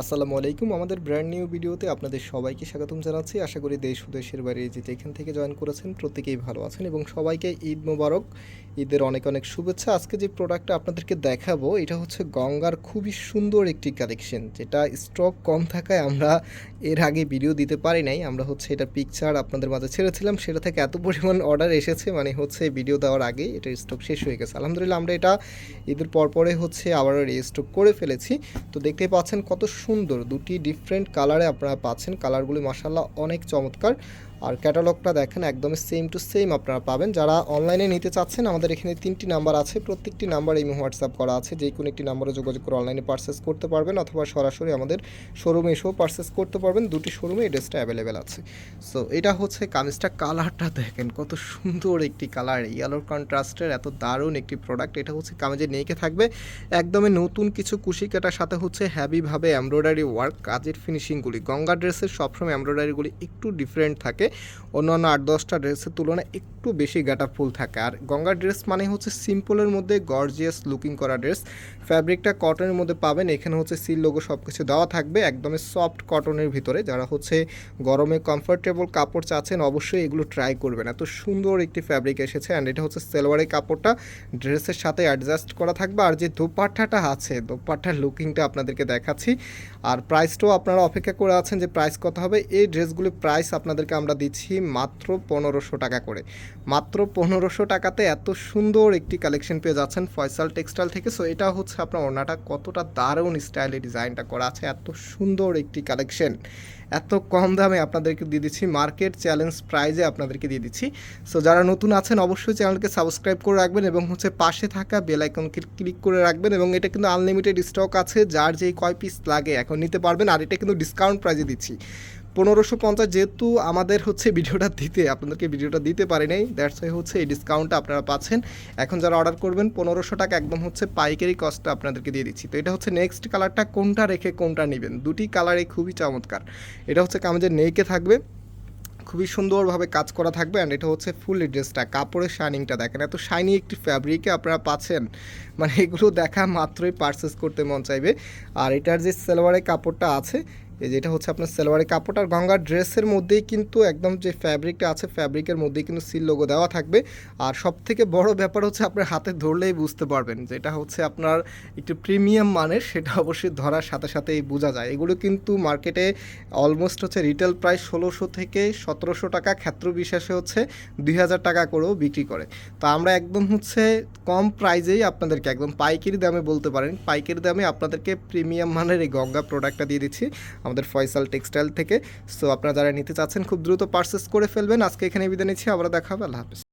আসসালামু আলাইকুম। আমাদের ব্র্যান্ড নিউ ভিডিওতে আপনাদের সবাইকে স্বাগতম জানাচ্ছি। আশা করি দেশ ও দেশের বাইরে যে যেখান থেকে জয়েন করেছেন প্রত্যেকেই ভালো আছেন এবং সবাইকে ঈদ মোবারক, ঈদের অনেক অনেক শুভেচ্ছা। আজকে যে প্রোডাক্টটা আপনাদেরকে দেখাবো, এটা হচ্ছে গঙ্গার খুবই সুন্দর একটি কালেকশন যেটা স্টক কম থাকায় আমরা এর আগে ভিডিও দিতে পারি নাই। আমরা হচ্ছে এটা পিকচার আপনাদের মাঝে ছেড়েছিলাম, সেটা থেকে এত পরিমাণ অর্ডার এসেছে মানে হচ্ছে ভিডিও দেওয়ার আগে এটা স্টক শেষ হয়ে গেছে। আলহামদুলিল্লাহ, আমরা এটা ঈদের পরপরে হচ্ছে আবার রিস্টক করে ফেলেছি। তো দেখতে পাচ্ছেন কত সুন্দর। দুটি ডিফারেন্ট কালারে আপনারা পাচ্ছেন। কালারগুলি মাসাল্লাহ অনেক চমৎকার। আর ক্যাটালগটা দেখেন একদমই সেম টু সেম আপনারা পাবেন। যারা অনলাইনে নিতে চাচ্ছেন, আমাদের এখানে তিনটি নাম্বার আছে। প্রত্যেকটি নাম্বার এই হোয়াটসঅ্যাপ করা আছে। যে কোনো একটি নাম্বারে যোগাযোগ করে অনলাইনে পারচেস করতে পারবেন অথবা সরাসরি আমাদের শোরুমে এসেও পারচেস করতে পারবেন। দুটি শোরুমে এই ড্রেসটা অ্যাভেলেবেল আছে। সো এটা হচ্ছে কামিজটা কালারটা দেখেন, কত সুন্দর একটি কালার ইয়েলোর কন্ট্রাস্টের এত দারুণ একটি প্রোডাক্ট এটা হচ্ছে কামিজের নেইকে থাকবে। একদমই নতুন কিছু কুশি কাটার সাথে হচ্ছে হ্যাভিভাবে এমব্রয়ডারি ওয়ার্ক কাজের ফিনিশিংগুলি গঙ্গা ড্রেসের সবসময় এমব্রয়ডারিগুলি একটু ডিফারেন্ট থাকে। অন্যান্য আট, দশটা ড্রেসের তুলনায় একটু বেশি গাটা ফুল থাকে। আর গঙ্গা ড্রেস মানে হচ্ছে সিম্পলের মধ্যে গর্জিয়াস লুকিং করা ড্রেস। ফ্যাব্রিকটা কটনের মধ্যে পাবেন, এখানে হচ্ছে সিল লোগো সব কিছু দেওয়া থাকবে, একদমই সফট কটনের ভিতরে। যারা হচ্ছে গরমে কমফোর্টেবল কাপড় চাচ্ছেন, অবশ্যই এগুলো ট্রাই করবেন। এত সুন্দর একটি ফ্যাব্রিক এসেছে অ্যান্ড এটা হচ্ছে সেলোয়ারের কাপড়টা। ড্রেসের সাথে অ্যাডজাস্ট করা থাকবে, আর যে দোপাট্টাটা আছে, দোপাট্টার লুকিংটা আপনাদেরকে দেখাচ্ছি। আর প্রাইসটাও আপনারা অপেক্ষা করে আছেন যে প্রাইস কত হবে। এই ড্রেসগুলির প্রাইস আপনাদেরকে আমরা দিচ্ছি মাত্র পনেরোশো টাকা করে। মাত্র পনেরোশো টাকাতে এত সুন্দর একটি কালেকশন পেয়ে যাচ্ছেন ফয়সাল টেক্সটাইল থেকে। সো এটা হচ্ছে আপনার ওনাটা কতটা দারুণ স্টাইলে ডিজাইনটা করা আছে, এত সুন্দর একটি কালেকশন এত কম দামে আপনাদেরকে দিয়ে দিচ্ছি মার্কেট চ্যালেঞ্জ প্রাইজে আপনাদেরকে দিয়ে দিচ্ছি। সো যারা নতুন আছেন, অবশ্যই চ্যানেলকে সাবস্ক্রাইব করে রাখবেন এবং হচ্ছে পাশে থাকা বেল আইকনকে ক্লিক করে রাখবেন এবং এটা কিন্তু আনলিমিটেড স্টক আছে, যার যেই কয় পিস লাগে এখন নিতে পারবেন। আর এটা কিন্তু ডিসকাউন্ট প্রাইজে দিচ্ছি। পনেরোশো পঞ্চাশ যেহেতু আমাদের হচ্ছে ভিডিওটা দিতে, আপনাদেরকে ভিডিওটা দিতে পারি নাই দ্যাটস ওয়াই হচ্ছে এই ডিসকাউন্টটা আপনারা পাচ্ছেন। এখন যারা অর্ডার করবেন, পনেরোশো টাকা একদম হচ্ছে পাইকারি কস্টটা আপনাদেরকে দিয়ে দিচ্ছি। তো এটা হচ্ছে নেক্সট কালারটা কোনটা রেখে কোনটা নেবেন? দুটি কালারে খুবই চমৎকার। এটা হচ্ছে কামেজের নেইকে থাকবে। খুবই সুন্দরভাবে কাজ করা থাকবে অ্যান্ড এটা হচ্ছে ফুল ড্রেসটা কাপড়ের শাইনিংটা দেখেন এত শাইনি একটি ফ্যাব্রিকে আপনারা পাচ্ছেন। মানে এগুলো দেখা মাত্রই পারচেস করতে মন চাইবে। আর এটার যে সালোয়ারের কাপড়টা আছে এই যেটা হচ্ছে আপনার সালোয়ারের কাপড়। আর গঙ্গার ড্রেসের মধ্যেই কিন্তু একদম যে ফ্যাব্রিকটা আছে, ফ্যাব্রিকের মধ্যেই কিন্তু সিল লোগো দেওয়া থাকবে। আর সব থেকে বড় ব্যাপার হচ্ছে আপনার হাতে ধরলেই বুঝতে পারবেন যেটা হচ্ছে আপনার একটু প্রিমিয়াম মানের, সেটা অবশ্যই ধরার সাথে সাথেই বোঝা যায়। এগুলো কিন্তু মার্কেটে অলমোস্ট হচ্ছে রিটেল প্রাইস ষোলোশো থেকে সতেরোশো টাকা, ক্ষেত্র বিশেষে হচ্ছে দুই হাজার টাকা করেও বিক্রি করে। তো আমরা একদম হচ্ছে কম প্রাইজেই আপনাদেরকে একদম পাইকারি দামে বলতে পারেন, পাইকারি দামে আপনাদেরকে প্রিমিয়াম মানের এই গঙ্গা প্রোডাক্টটা দিয়ে দিচ্ছি। আমাদের ফয়সাল টেক্সটাইল থেকে। সো আপনারা যারা নিতে চাচ্ছেন, খুব দ্রুত পারচেস করে ফেলবেন। আজকে এখানে বিদায় নিচ্ছি। আবার দেখা হবে। আল্লাহ হাফিজ।